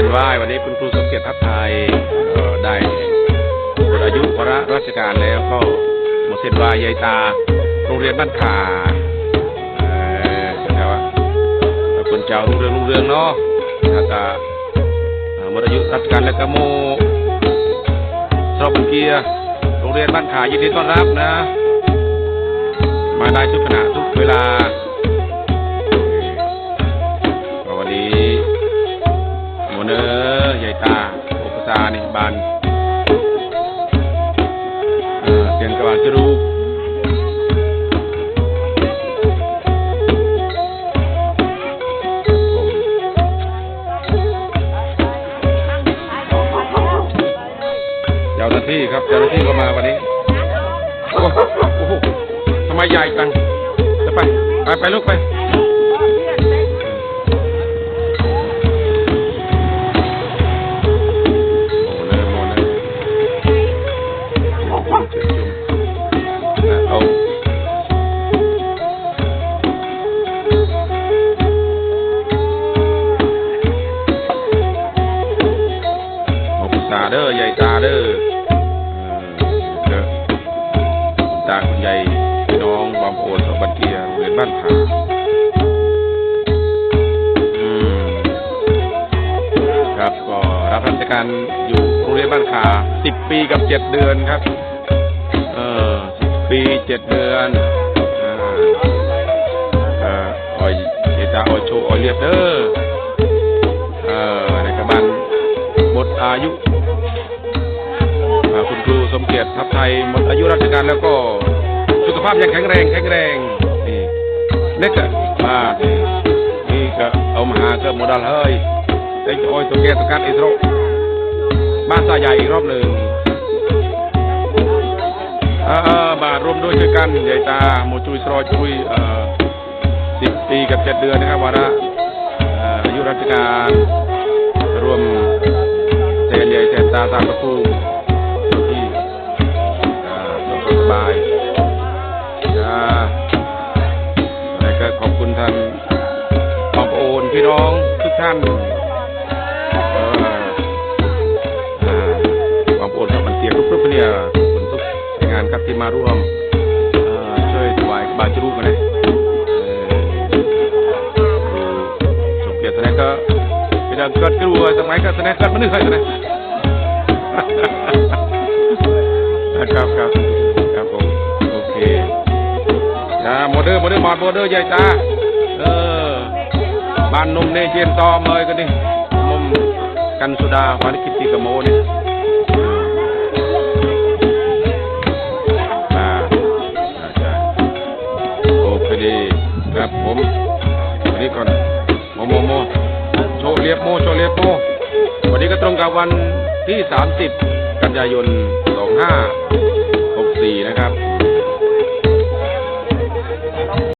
ส้นไหว้วันนี้คุณครูสมเกียรติทัพไทยได้หมดอายุวาระราชการแล้วก็หมดเส้นไหว้ยายตาโรงเรียนบ้านขาเอ่อนะครับว่าคนเจ้ารุ่งเรือลุงเรืองเนาะถ้าตาหมดอายุราชการแล้วก็โมสอบเกียร์โรงเรียนบ้านขายินดีต้อนรับนะ มาได้ทุกขณะทุกเวลา ปตานี่บานเอ่อเตียงกระบาลจรูกเจ้าหน้าที่ครับเจ้าหน้าที่ก็มาวันนี้โอ้โหทำไมใหญ่จังจะไป ไปไปลูกไป เอาปุตาเด้อใหญ่ตาเด้อเออเด้อคุณตาคุณยายพี่น้องบอมโอนสองบันเกียร์โรงเรียนบ้านผาอืมครับก็รับราชการอยู่โรงเรียนบ้านขาสิบปีกับเจ็ดเดือนครับ เออสิบปีเจ็ดเดือนอ่าเออออยเจตาออยโชว์ออยเรียบเด้อเออในกระบันหมดอายุ คุณครูสมเกียรติทัพไทยหมดอายุราชการแล้วก็สุขภาพยังแข็งแรงแข็งแรงนี่เล็กอะมานี่นี่ก็เอามาหาก็โมดัลเฮ้ยเด็กโอ้ยตัวแกตัวกัดอิสโรบ้านตาใหญ่อีกรอบหนึ่งเออเออบาทรวมด้วยช่วยกันใหญ่ตาโมจุยสรอยจุยเอ่อสิบปีกับเจ็ดเดือนนะครับวาระอายุราชการรวมแทนใหญ่แทนตาสามประตู พี่น้องทุกท่านเอออ่าขอบโอนกับมันเตียงทุกทุกเนี่ยคนทุกงานครับที่มาร่วมเอ่อช่วยถวายบาตรรูปกันเลยเออดูสมเกียรติแสดงก็เป็นการกิดกลัวสมัยก็แสดงกิดมันนึกใครแสดงครับครับครับผมโอเคนะโมเดอร์โมเดอร์บอดโมเดอร์ใหญ่จ้าเออ บ้านนมเนเจียนตอมเลยกันดิมุมกันสุดาวันกิตติกโมนี่มาอาจารย์โอเคดีครับผมวันนี้ก่อนโมโมโมโชเรียบโมโชเรียบโมวันนี้ก็ตรงกับวันที่ 30 กันยายน 2564 นะครับ